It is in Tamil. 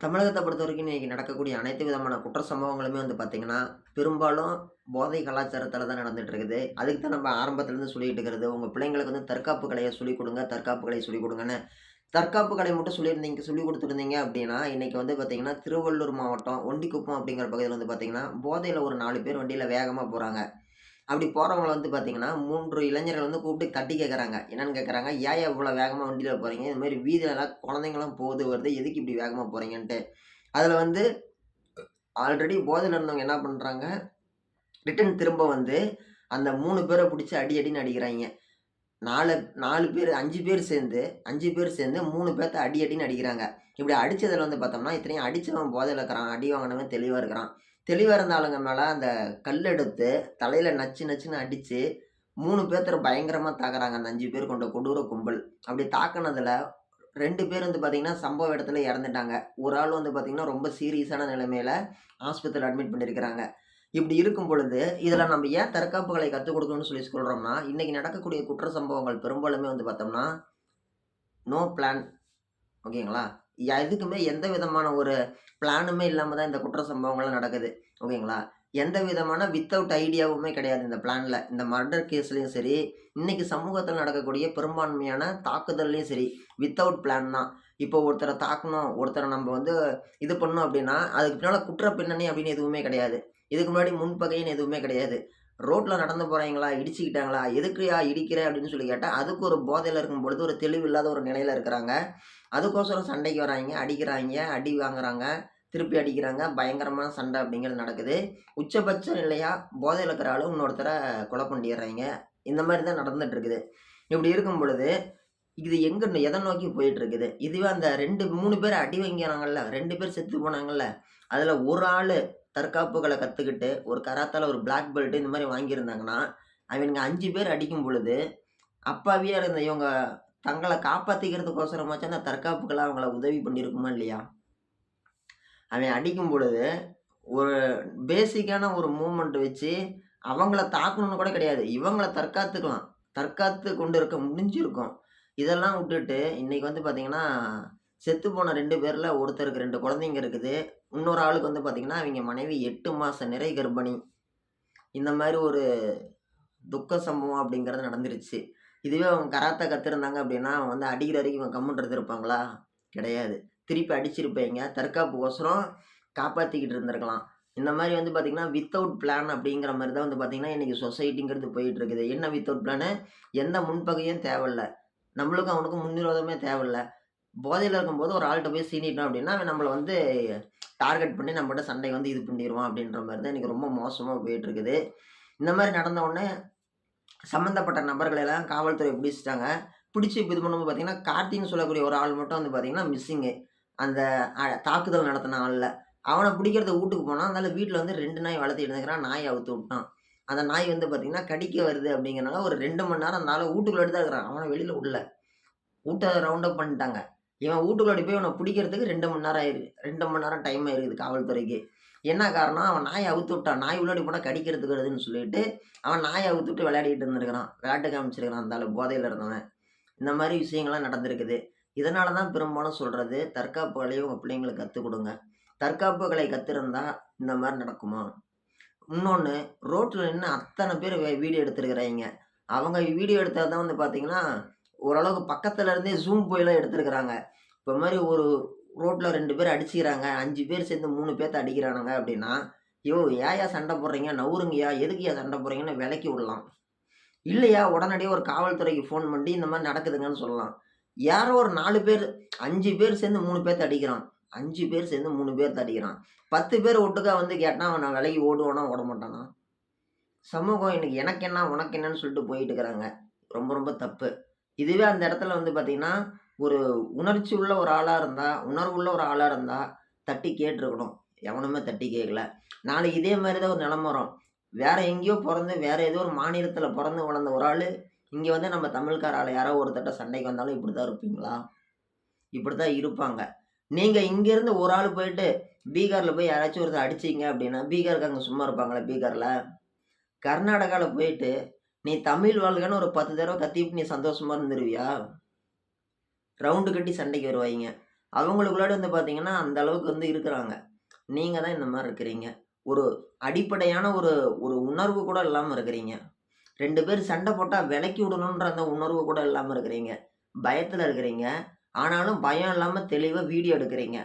தமிழகத்தை பொறுத்த வரைக்கும் இன்னைக்கு நடக்கக்கூடிய அனைத்து விதமான குற்ற சம்பவங்களுமே வந்து பார்த்திங்கன்னா பெரும்பாலும் போதை கலாச்சாரத்தில் தான் நடந்துகிட்ருக்குது இருக்குது. அதுக்கு தான் நம்ம ஆரம்பத்துலேருந்து சொல்லிகிட்டு இருக்கிறது. உங்கள் பிள்ளைங்களுக்கு வந்து தற்காப்பு கலையை சொல்லிக் கொடுங்க தற்காப்பு கலையை சொல்லிக் கொடுங்கன்னு. தற்காப்பு கலை மட்டும் சொல்லியிருந்தீங்க சொல்லி கொடுத்துருந்தீங்க அப்படின்னா இன்றைக்கி வந்து பார்த்திங்கன்னா திருவள்ளூர் மாவட்டம் ஒண்டிக்குப்பம் அப்படிங்கிற பகுதியில் வந்து பார்த்திங்கன்னா போதையில் ஒரு நாலு பேர் வண்டியில் வேகமாக போகிறாங்க அப்படி போகிறவங்கள வந்து பார்த்தீங்கன்னா மூன்று இளைஞர்கள் வந்து கூப்பிட்டு தட்டி கேட்குறாங்க என்னென்னு கேட்குறாங்க ஏன் இவ்வளோ வேகமாக வண்டியில் போகிறீங்க இது மாதிரி வீதியிலலாம் குழந்தைங்களாம் போகுது வருது. எதுக்கு இப்படி வேகமாக போகிறீங்கன்ட்டு அதில் வந்து ஆல்ரெடி போதையில் இருந்தவங்க என்ன பண்ணுறாங்க ரிட்டன் திரும்ப வந்து அந்த மூணு பேரை பிடிச்சி அடி அடின்னு அடிக்கிறாங்க. நாலு நாலு பேர் அஞ்சு பேர் சேர்ந்து அஞ்சு பேர் சேர்ந்து மூணு பேர்த்த அடி அடின்னு அடிக்கிறாங்க. இப்படி அடித்ததில் வந்து பார்த்தோம்னா இத்தனையும் அடித்தவன் போதையில் இருக்கிறான் அடி வாங்கினவன் தெளிவாக இருக்கிறான். தெளிவாக இருந்தாளுங்க மேலே அந்த கல் எடுத்து தலையில் நச்சு நச்சுன்னு அடித்து மூணு பேர்த்தர் பயங்கரமாக தாக்குறாங்க. அந்த அஞ்சு பேர் கொண்ட கொடூர கும்பல். அப்படி தாக்குனதில் ரெண்டு பேர் வந்து பார்த்திங்கன்னா சம்பவ இடத்துல இறந்துட்டாங்க. ஒரு ஆள் வந்து பார்த்திங்கன்னா ரொம்ப சீரியஸான நிலைமையில் ஆஸ்பத்திரியில் அட்மிட் பண்ணியிருக்கிறாங்க இப்படி இருக்கும் பொழுது இதில் நம்ம ஏன் தற்காப்புகளை கற்றுக் கொடுக்கணும்னு சொல்லி சொல்கிறோம்னா இன்றைக்கி நடக்கக்கூடிய குற்ற சம்பவங்கள் பெரும்பாலுமே வந்து பார்த்தோம்னா நோ பிளான் ஓகேங்களா? எதுக்குமே எந்த விதமான ஒரு பிளானுமே இல்லாமல் தான் இந்த குற்ற சம்பவங்கள்லாம் நடக்குது. ஓகேங்களா? எந்த விதமான வித்தவுட் ஐடியாவுமே கிடையாது இந்த பிளானில் இந்த மர்டர் கேஸ்லேயும் சரி இன்றைக்கி சமூகத்தில் நடக்கக்கூடிய பெரும்பான்மையான தாக்குதல்லையும் சரி வித்தவுட் பிளான் தான். இப்போ ஒருத்தரை தாக்கணும் ஒருத்தரை நம்ம வந்து இது பண்ணோம் அப்படின்னா அதுக்கு பின்னால் குற்ற பின்னணி அப்படின்னு எதுவுமே கிடையாது. இதுக்கு முன்னாடி முன்பகைன்னு எதுவுமே கிடையாது. ரோட்டில் நடந்து போகிறாங்களா இடிச்சுக்கிட்டாங்களா? எதுக்குயா இடிக்கிற? அப்படின்னு சொல்லி கேட்டால் அதுக்கு ஒரு போதையில் இருக்கும் பொழுது ஒரு தெளிவு இல்லாத ஒரு நிலையில் இருக்கிறாங்க. அதுக்கோசரம் சண்டைக்கு வராங்க அடிக்கிறாங்க அடி வாங்குறாங்க திருப்பி அடிக்கிறாங்க. பயங்கரமான சண்டை அப்படிங்கிறது நடக்குது. உச்சபட்ச நிலையாக போதையில் இருக்கிற ஆளும் இன்னொருத்தரை கொலை பண்ணிடுறாங்க. இந்த மாதிரி தான் நடந்துட்டு இருக்குது இப்படி இருக்கும் பொழுது இது எங்கே எதை நோக்கி போயிட்டுருக்குது? இதுவே அந்த ரெண்டு மூணு பேர் அடி வாங்கினாங்கல்ல ரெண்டு பேர் செத்து போனாங்கல்ல அதில் ஒரு ஆள் தற்காப்புகளை கற்றுக்கிட்டு ஒரு கராத்தால் ஒரு பிளாக் பெல்ட் இந்த மாதிரி வாங்கியிருந்தாங்கன்னா அவங்க அஞ்சு பேர் அடிக்கும் பொழுது அப்பாவியாக இருந்த இவங்க தங்களை காப்பாற்றிக்கிறதுக்கோசரமாச்சும் அந்த தற்காப்புக்கெல்லாம் அவங்கள உதவி பண்ணியிருக்குமா இல்லையா? அவன் அடிக்கும் பொழுது ஒரு பேசிக்கான ஒரு மூமெண்ட் வச்சு அவங்கள தாக்கணும்னு கூட கிடையாது. இவங்கள தற்காத்துக்கலாம். தற்காத்து கொண்டு இருக்க முடிஞ்சிருக்கும். இதெல்லாம் விட்டுட்டு இன்றைக்கி வந்து பார்த்திங்கன்னா செத்து போன ரெண்டு பேரில் ஒருத்தருக்கு ரெண்டு குழந்தைங்க இருக்குது. இன்னொரு ஆளுக்கு வந்து பார்த்திங்கன்னா அவங்க மனைவி எட்டு மாத நிறை கர்ப்பிணி. இந்த மாதிரி ஒரு துக்க சம்பவம் அப்படிங்கிறது நடந்துருச்சு. இதுவே அவங்க கராத்தா கற்றுருந்தாங்க அப்படின்னா அவன் வந்து அடிக்கிற வரைக்கும் இவன் கம்முன்றது இருப்பாங்களா கிடையாது. திருப்பி அடிச்சிருப்பீங்க. தற்காப்புக்கோசரம் காப்பாற்றிக்கிட்டு இருந்திருக்கலாம். இந்த மாதிரி வந்து பார்த்திங்கன்னா வித்தவுட் பிளான் அப்படிங்கிற மாதிரி தான் வந்து பார்த்திங்கன்னா இன்றைக்கி சொசைட்டிங்கிறது போயிட்டுருக்குது. என்ன வித்தவுட் பிளானு எந்த முன்பகையும் தேவையில்ல. நம்மளுக்கும் அவனுக்கும் முன்னிரோதமே தேவையில்ல. போதையில் இருக்கும்போது ஒரு ஆள்கிட்ட போய் சீனிட்டோம் அப்படின்னா அவன் நம்மளை வந்து டார்கெட் பண்ணி நம்மகிட்ட சண்டை வந்து இது பண்ணிடுவான் அப்படின்ற மாதிரி தான் எனக்கு ரொம்ப மோசமாக போயிட்டுருக்குது. இந்த மாதிரி நடந்த உடனே சம்மந்தப்பட்ட நபர்களை எல்லாம் காவல்துறை பிடிச்சிட்டாங்க. பிடிச்சி இப்போ இது பண்ணும்போது பார்த்தீங்கன்னா கார்த்தின்னு சொல்லக்கூடிய ஒரு ஆள் மட்டும் வந்து பார்த்தீங்கன்னா மிஸ்ஸிங்கு அந்த தாக்குதல் நடத்தின ஆளில். அவனை பிடிக்கிறத வீட்டுக்கு போனால் அதனால் வீட்டில் வந்து ரெண்டு நாய் வளர்த்திட்டு இருந்துக்கிறான் நாயை அவுத்து விட்டான். அந்த நாய் வந்து பார்த்திங்கன்னா கடிக்க வருது அப்படிங்கிறனால ஒரு ரெண்டு மணி நேரம் அந்த ஆளை வீட்டுக்குள்ளே தான் இருக்கிறான். அவனை வெளியில் உள்ள வீட்டை ரவுண்டப் பண்ணிட்டாங்க. இவன் வீட்டுக்குள்ளே போய் அவனை பிடிக்கிறதுக்கு ரெண்டு மணி நேரம் ஆயிருக்கு ரெண்டு மணி நேரம் டைம் ஆயிருக்குது காவல்துறைக்கு. என்ன காரணம்? அவன் நாயை அவுத்து விட்டான் நாய் உள்ளாடி போனால் கடிக்கிறதுக்கு வருதுன்னு சொல்லிட்டு அவன் நாயை அவுத்து விட்டு விளையாடிட்டு இருந்திருக்கிறான். விளையாட்டு காமிச்சிருக்கிறான் அந்த போதையில் இருந்தவன். இந்த மாதிரி விஷயங்கள்லாம் நடந்திருக்குது. இதனால தான் பெரும்பாலும் சொல்கிறது தற்காப்பு கலையை உங்கள் பிள்ளைங்களுக்கு கற்றுக் கொடுங்க. தற்காப்பு கலை கற்றுருந்தா இந்த மாதிரி நடக்குமா? இன்னொன்று ரோட்டில் நின்று அத்தனை பேர் வீடியோ எடுத்துருக்குறாங்க. அவங்க வீடியோ எடுத்தால் தான் வந்து பார்த்தீங்கன்னா ஓரளவுக்கு பக்கத்தில் இருந்தே ஜூம் போயெல்லாம் எடுத்துருக்குறாங்க. இப்போ மாதிரி ஒரு ரோட்டில் ரெண்டு பேர் அடிச்சுக்கிறாங்க. அஞ்சு பேர் சேர்ந்து மூணு பேர்த்த அடிக்கிறானுங்க அப்படின்னா யோ ஏயா சண்டை போடுறீங்க? நவுருங்கயா எதுக்குயா சண்டை போடுறீங்கன்னு விலக்கி விடலாம். இல்லையா? உடனடியாக ஒரு காவல்துறைக்கு ஃபோன் பண்ணி இந்த மாதிரி நடக்குதுங்கன்னு சொல்லலாம். யாரோ ஒரு நாலு பேர் அஞ்சு பேர் சேர்ந்து மூணு பேர்த்த அடிக்கிறான். அஞ்சு பேர் சேர்ந்து மூணு பேர்த்த அடிக்கிறான். பத்து பேர் ஒட்டுக்கா வந்து கேட்டால் அவன் நான் விலகி ஓடுவானா ஓட மாட்டானா? சமூகம் இன்னைக்கு எனக்கு என்ன உனக்கு என்னன்னு சொல்லிட்டு போயிட்டு இருக்கிறாங்க. ரொம்ப ரொம்ப தப்பு. இதுவே அந்த இடத்துல வந்து பார்த்திங்கன்னா ஒரு உணர்ச்சி உள்ள ஒரு ஆளாக இருந்தால் உணர்வு உள்ள ஒரு ஆளாக இருந்தால் தட்டி கேட்டிருக்கணும். எவனுமே தட்டி கேட்கல நாளைக்கு இதே மாதிரி தான் ஒரு நிலம வரும். எங்கேயோ பிறந்து வேறு ஏதோ ஒரு மாநிலத்தில் பிறந்து வளர்ந்த ஒரு ஆள் இங்கே வந்து நம்ம தமிழ்கார ஆள் யாரோ ஒருத்தட்ட சண்டைக்கு வந்தாலும் இப்படி தான் இருப்பீங்களா? இப்படி தான் இருப்பாங்க. நீங்கள் இங்கேருந்து ஒரு ஆள் போயிட்டு பீகாரில் போய் யாராச்சும் ஒருத்தர் அடிச்சிங்க அப்படின்னா பீகாருக்கு அங்கே சும்மா இருப்பாங்களா பீகாரில்? கர்நாடகாவில் போயிட்டு நீ தமிழ் வாழ்கன்னு ஒரு பத்து தடவை கத்திவிட்டு நீ சந்தோஷமாக இருந்துருவியா ரவுண்டு கட்டி சண்டைக்கு வருவாங்க அவங்களுக்குள்ளாடி வந்து பார்த்தீங்கன்னா, அந்த அளவுக்கு வந்து இருக்கிறாங்க. நீங்கள் தான் இந்த மாதிரி இருக்கிறீங்க. ஒரு அடிப்படையான ஒரு ஒரு உணர்வு கூட இல்லாமல் இருக்கிறீங்க. ரெண்டு பேர் சண்டை போட்டால் விலக்கி விடணுன்ற அந்த உணர்வு கூட இல்லாமல் இருக்கிறீங்க. பயத்தில் இருக்கிறீங்க. ஆனாலும் பயம் இல்லாமல் தெளிவாக வீடியோ எடுக்கிறீங்க.